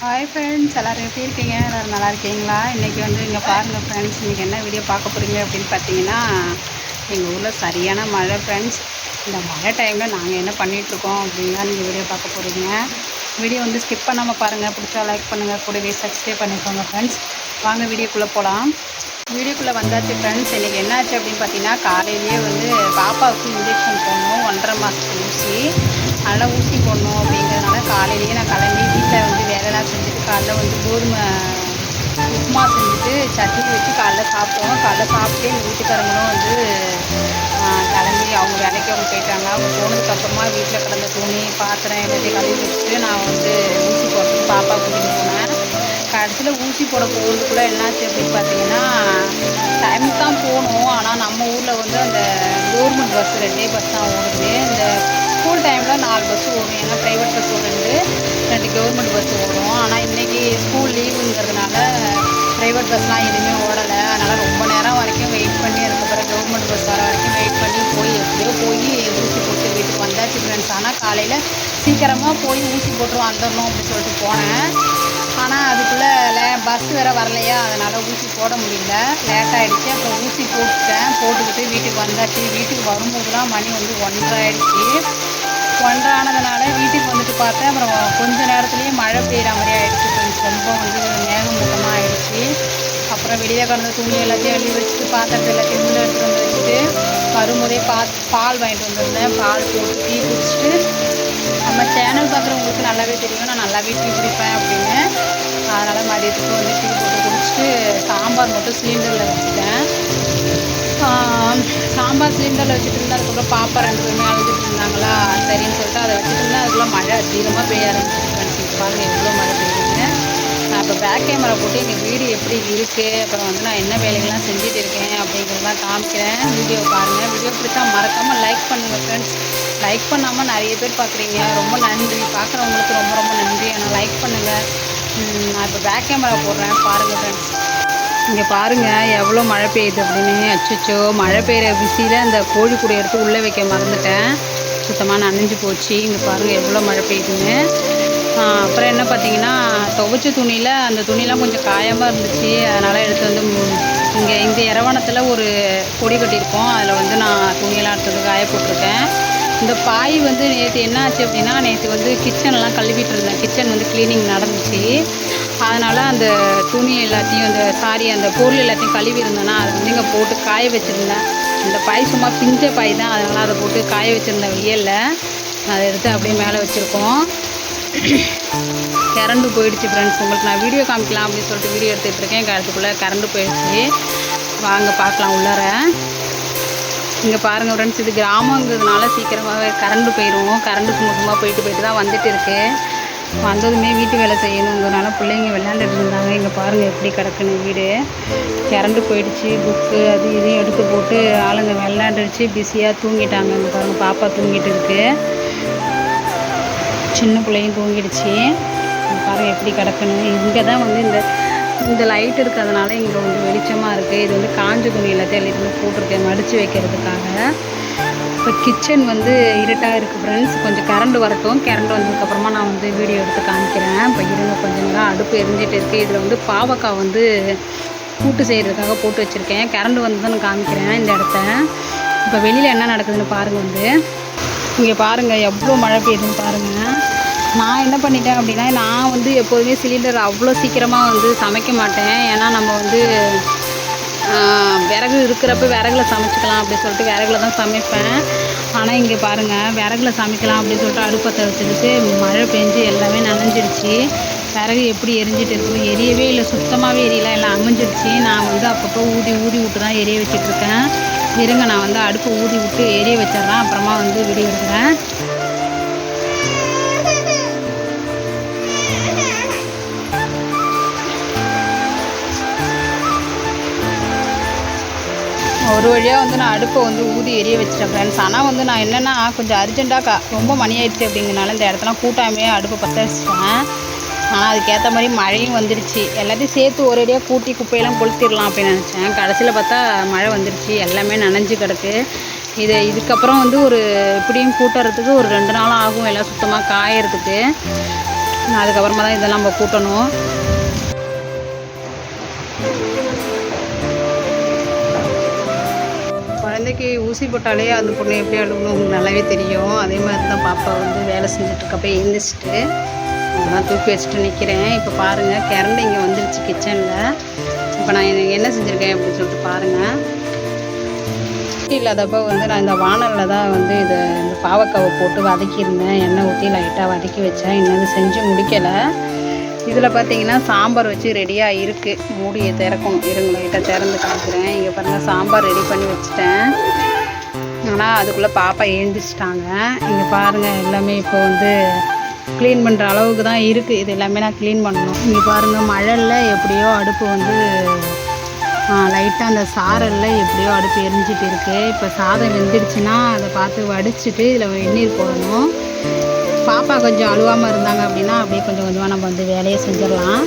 Hi friends எல்லோரும் எப்படி இருக்கீங்க? எல்லோரும் நல்லா இருக்கீங்களா? இன்றைக்கி வந்து இங்கே பாருங்கள் ஃப்ரெண்ட்ஸ் இன்றைக்கி என்ன வீடியோ பார்க்க போகிறீங்க அப்படின்னு பார்த்தீங்கன்னா எங்கள் ஊரில் சரியான மழை ஃப்ரெண்ட்ஸ் இந்த மழை டைமில் நாங்கள் என்ன பண்ணிகிட்ருக்கோம் அப்படின்னா நீங்கள் வீடியோ பார்க்க போகிறீங்க வீடியோ வந்து ஸ்கிப் பண்ணாமல் பாருங்கள் பிடிச்சா லைக் பண்ணுங்கள் கூடவே சப்ஸ்கிரைப் பண்ணிக்கோங்க ஃப்ரெண்ட்ஸ் வாங்க வீடியோக்குள்ளே போகலாம் வீடியோக்குள்ளே வந்தாச்சு ஃப்ரெண்ட்ஸ் இன்றைக்கி என்னாச்சு அப்படின்னு பார்த்தீங்கன்னா காலையிலேயே வந்து பாப்பாவுக்கு இன்ஜெக்ஷன் போடணும். ஒன்றரை மாதத்துக்கு ஊசி. அதெல்லாம் ஊசி போடணும் அப்படிங்கிறதுனால காலையிலேயே நான் கிளம்பி வீட்டில் வந்து வேலைலாம் செஞ்சுட்டு காலைல வந்து கோதுமை உப்புமா செஞ்சுட்டு சட்னி வச்சு காலைல சாப்பிட்டோம். காலைல சாப்பிட்டு எங்கள் வீட்டுக்காரங்களும் வந்து கிளம்பி அவங்க வேலைக்கு அவங்க போயிட்டாங்க அவங்க போனதுக்கப்புறமா வீட்டில் கிடந்த துணி பாத்திரம் எல்லாத்தையும் கழுவி வச்சுட்டு நான் வந்து ஊசி போடுறதுக்கு பாப்பா கூட்டிகிட்டு போனேன். கடைசியில் ஊசி போட போகிறதுக்குள்ளே என்னாச்சு அப்படின்னு பார்த்தீங்கன்னா டைமுக்கு தான் போகணும். ஆனால் நம்ம ஊரில் வந்து அந்த கவர்மெண்ட் பஸ் ரெண்டே பஸ் தான் ஓடுது. இந்த ஸ்கூல் டைமில் நாலு பஸ் ஓடும். ஏன்னா ப்ரைவேட் பஸ் ஒரு ரெண்டு ரெண்டு கவர்மெண்ட் பஸ் ஓடும் ஆனால் இன்றைக்கி ஸ்கூல் லீவுங்கிறதுனால ப்ரைவேட் பஸ்லாம் எதுவுமே ஓடலை. அதனால் ரொம்ப நேரம் வரைக்கும் வெயிட் பண்ணி அதுக்கப்புறம் கவர்மெண்ட் பஸ் வர வரைக்கும் வெயிட் பண்ணி போய் எப்படியோ போய் ஊசி போட்டு வீட்டுக்கு வந்தாச்சு ஃப்ரெண்ட்ஸ் ஆனால் காலையில் சீக்கிரமாக போய் ஊசி போட்டு வந்துடணும் அப்படின்னு சொல்லிட்டு போனேன். ஆனால் அதுக்குள்ளே லே பஸ் வேறு வரலையா. அதனால் ஊசி போட முடியல. லேட் ஆகிடுச்சு அப்புறம் ஊசி போட்டுட்டேன். போட்டுக்கிட்டு வீட்டுக்கு வந்தாச்சு. வீட்டுக்கு வரும்போதுலாம் மணி வந்து ஒன்றரை ஆகிடுச்சு ஒன்றரை ஆனதுனால வீட்டுக்கு வந்துட்டு பார்த்தேன். அப்புறம் கொஞ்ச நேரத்துலேயே மழை பெய்கிற மாதிரி ஆகிடுச்சு கொஞ்சம் ரொம்ப வந்து மேகமூட்டமாக ஆகிடுச்சு அப்புறம் வெளியே கிடந்த துணி எல்லாத்தையும் வெளியே வச்சுட்டு பாத்திரத்தை எல்லாத்தையும் உள்ளே எடுத்துகிட்டு வந்து வச்சுட்டு வரும்போதே பா பால் வாங்கிட்டு வந்திருந்தேன். பால் போட்டு டீ குடிச்சிட்டு நம்ம சேனல் பார்க்குறவங்களுக்கு நல்லாவே தெரியும். நான் நல்லாவே டீ குடிப்பேன் அப்படின்னு. அதனால் மதியத்துக்கு வந்து டீ போட்டு குடிச்சிட்டு சாம்பார் மட்டும் சிலிண்டரில் வச்சுட்டேன். சாம்பார் சிலிண்டரில் வச்சுட்டு இருந்தால் அதுக்கப்புறம் பாப்பா ரெண்டு பேருமே அழுதுட்டு இருந்தாங்களா? சரின்னு சொல்லிட்டு அதை வச்சுட்டு இருந்தால் அதுக்குள்ளே மழை அதிகமாக பெய்ய ஆரம்பிச்சிருக்கேன் பாருங்கள் எவ்வளோ மழை பெய்யுதுங்க நான் இப்போ பேக் கேமரா போட்டு எங்கள் வீடு எப்படி இருக்குது அப்புறம் வந்து நான் என்ன வேலைகள்லாம் செஞ்சுட்டு இருக்கேன் அப்படிங்கிறதெல்லாம் காமிக்கிறேன். வீடியோ பாருங்கள் வீடியோ பிடிச்சா மறக்காமல் லைக் பண்ணுங்கள் ஃப்ரெண்ட்ஸ் லைக் பண்ணாமல் நிறைய பேர் பார்க்குறீங்க ரொம்ப நன்றி. பார்க்குறவங்களுக்கு ரொம்ப ரொம்ப நன்றி. ஆனால் லைக் பண்ணுங்கள் நான் இப்போ பேக் கேமரா போடுறேன். பாருங்கள் ஃப்ரெண்ட்ஸ் இங்கே பாருங்கள் எவ்வளோ மழை பெய்யுது அப்படின்னு. அச்சோ மழை பெய்கிற பிஸியில் அந்த கோழி கூட எடுத்து உள்ளே வைக்க மறந்துட்டேன். சுத்தமாக நனைஞ்சு போச்சு. இங்கே பாருங்கள் எவ்வளோ மழை பெய்யுதுன்னு. அப்புறம் என்ன பார்த்தீங்கன்னா துவைச்ச துணியில் அந்த துணிலாம் கொஞ்சம் காயமாக இருந்துச்சு. அதனால் எடுத்து வந்து இங்கே இந்த இரவணத்தில் ஒரு கொடி கட்டியிருக்கோம். அதில் வந்து நான் துணியெல்லாம் எடுத்து காய போட்டிருக்கேன் இந்த பாய் வந்து நேற்று என்ன ஆச்சு அப்படின்னா நேற்று வந்து கிச்சன்லாம் கழுவிட்டு இருந்தேன். கிச்சன் வந்து க்ளீனிங் நடந்துச்சு. அதனால் அந்த துணி எல்லாத்தையும் அந்த சாரி அந்த பொருள் எல்லாத்தையும் கழுவி இருந்தேன்னா அதை வந்து இங்கே போட்டு காய வச்சுருந்தேன். அந்த பாய் சும்மா பிஞ்ச பாய் தான் அதனால் அதை போட்டு காய வச்சுருந்தேன் வெயிலில் அதை எடுத்து அப்படியே மேலே வச்சுருக்கோம். கரண்ட்டு போயிடுச்சு ஃப்ரெண்ட்ஸ் உங்களுக்கு நான் வீடியோ காமிக்கலாம் அப்படின்னு சொல்லிட்டு வீடியோ எடுத்துகிட்டு இருக்கேன். கருத்துக்குள்ளே கரண்டு போயிடுச்சு. வாங்க பார்க்கலாம் உள்ளார. இங்கே பாருங்கள் ஃப்ரெண்ட்ஸ் இது கிராமங்கிறதுனால சீக்கிரமாகவே கரண்டு போயிடும் கரண்ட்டு சும்மா சும்மா போயிட்டு போயிட்டு தான் வந்துட்டு இருக்குது வந்ததுமே வீட்டு வேலை செய்யணுங்கிறனால பிள்ளைங்க விளையாண்டுட்டு இருந்தாங்க. இங்கே பாருங்கள் எப்படி கிடக்குன்னு வீடு. கரண்ட்டு போயிடுச்சு புக்கு அது இதையும் எடுத்து போட்டு ஆளுங்க விளையாண்டுருச்சு பிஸியாக தூங்கிட்டாங்க. இங்கே பாருங்கள் பாப்பா தூங்கிட்டு இருக்குது சின்ன பிள்ளையும் தூங்கிடுச்சு. பாருங்கள் எப்படி கிடக்குன்னு. இங்கே தான் வந்து இந்த இந்த லைட் இருக்கிறதுனால இங்கே வந்து வெளிச்சமாக இருக்குது இது வந்து காஞ்ச துணி எல்லாத்தையும் எல்லாத்தையும் போட்டிருக்கேன். மடித்து வைக்கிறதுக்காக. இப்போ கிச்சன் வந்து இருட்டாக இருக்குது ஃப்ரெண்ட்ஸ் கொஞ்சம் கரண்ட் வரட்டும். கரண்ட் வந்ததுக்கப்புறமா நான் வந்து வீடியோ எடுத்து காமிக்கிறேன். இப்போ இருங்க கொஞ்சம் நேரம் அடுப்பு எரிஞ்சிட்டு இருக்குது இதில் வந்து பாவக்காய் வந்து கூட்டு செய்கிறதுக்காக போட்டு வச்சுருக்கேன். கரண்ட் வந்து தான் நான் காமிக்கிறேன் இந்த இடத்த. இப்போ வெளியில் என்ன நடக்குதுன்னு பாருங்கள் வந்து. இங்கே பாருங்கள் எவ்வளோ மழை பெய்யுதுன்னு பாருங்கள் நான் என்ன பண்ணிட்டேன் அப்படின்னா நான் வந்து எப்போதுமே சிலிண்டர் அவ்வளோ சீக்கிரமாக வந்து சமைக்க மாட்டேன். ஏன்னா நம்ம வந்து விறகு இருக்கிறப்ப விறகுல சமைச்சிக்கலாம் அப்படின்னு சொல்லிட்டு விறகுல தான் சமைப்பேன். ஆனால் இங்கே பாருங்கள் விறகுல சமைக்கலாம் அப்படின்னு சொல்லிட்டு அடுப்பத்தை வச்சுக்கிட்டு மழை பெஞ்சு எல்லாமே நனைஞ்சிடுச்சு விறகு எப்படி எரிஞ்சிட்டு இருக்குது எரியவே இல்லை. சுத்தமாகவே எரியல எல்லாம் அமைஞ்சிடுச்சு நான் வந்து அப்பப்போ ஊதி ஊதி விட்டு தான் எரிய வச்சிட்ருக்கேன் இருங்க நான் வந்து அடுப்பை ஊதி விட்டு எரிய வச்சிட்றேன். அப்புறமா வந்து வீடியோ ஒரு வழியாக வந்து நான் அடுப்பை வந்து ஊதி எரிய வச்சிட்டேன் ஃப்ரெண்ட்ஸ் ஆனால் வந்து நான் என்னென்னா கொஞ்சம் அர்ஜென்ட்டாக கா ரொம்ப மணி ஆயிடுச்சு அப்படிங்கிறனால இந்த இடத்துலாம் கூட்டாமையே அடுப்பை பற்ற வச்சிட்டேன். ஆனால் அதுக்கேற்ற மாதிரி மழையும் வந்துடுச்சு எல்லாத்தையும் சேர்த்து ஒரேடியாக கூட்டி குப்பையெல்லாம் கொளுத்திடலாம் அப்படின்னு நினச்சேன். கடைசியில் பார்த்தா மழை வந்துடுச்சு எல்லாமே நனைஞ்சு கிடக்கு. இது இதுக்கப்புறம் வந்து ஒரு இப்படியும் கூட்டுறதுக்கு ஒரு ரெண்டு நாளும் ஆகும். எல்லாம் சுத்தமாக காயறதுக்கு. நான் அதுக்கப்புறமா தான் இதெல்லாம் நம்ம கூட்டணும். குழந்தைக்கு ஊசி போட்டாலே அந்த பொண்ணு எப்படி அழுகணும் உங்களுக்கு நல்லாவே தெரியும். அதே மாதிரி தான் பாப்பா வந்து வேலை செஞ்சுட்டு போய் எழுந்திரிச்சிட்டு நான் தூக்கி வச்சுட்டு நிற்கிறேன் இப்போ பாருங்கள் கரண்ட் இங்கே வந்துருச்சு கிச்சனில் இப்போ நான் எனக்கு என்ன செஞ்சுருக்கேன் அப்படின்னு சொல்லிட்டு பாருங்கள் இல்லாதப்போ வந்து நான் இந்த வானலில் தான் வந்து இதை இந்த பாவக்காவை போட்டு வதக்கியிருந்தேன். எண்ணெய் ஊற்றி லைட்டாக வதக்கி வச்சேன். இன்னும் செஞ்சு முடிக்கலை. இதில் பார்த்தீங்கன்னா சாம்பார் வச்சு ரெடியாக இருக்குது மூடியை திறக்கணும். இருங்க லைட்டாக திறந்து காமிக்கிறேன். இங்கே பாருங்கள் சாம்பார் ரெடி பண்ணி வச்சுட்டேன். ஆனால் அதுக்குள்ளே பாப்பா எழுந்திரிச்சிட்டாங்க. இங்கே பாருங்கள் எல்லாமே இப்போ வந்து க்ளீன் பண்ணுற அளவுக்கு தான் இருக்குது இது எல்லாமே நான் க்ளீன் பண்ணணும். இங்கே பாருங்கள் மழையில் எப்படியோ அடுப்பு வந்து லைட்டாக அந்த சாரலில் எப்படியோ அடுப்பு எரிஞ்சிட்டு இருக்குது இப்போ சாதம் வெந்துடுச்சுன்னா அதை பார்த்து வடிச்சிட்டு இதில் வெந்நீர் போடணும். பாப்பா கொஞ்சம் அழுவாமல் இருந்தாங்க அப்படின்னா அப்படியே கொஞ்சம் கொஞ்சமாக நம்ம வந்து வேலையை செஞ்சிடலாம்.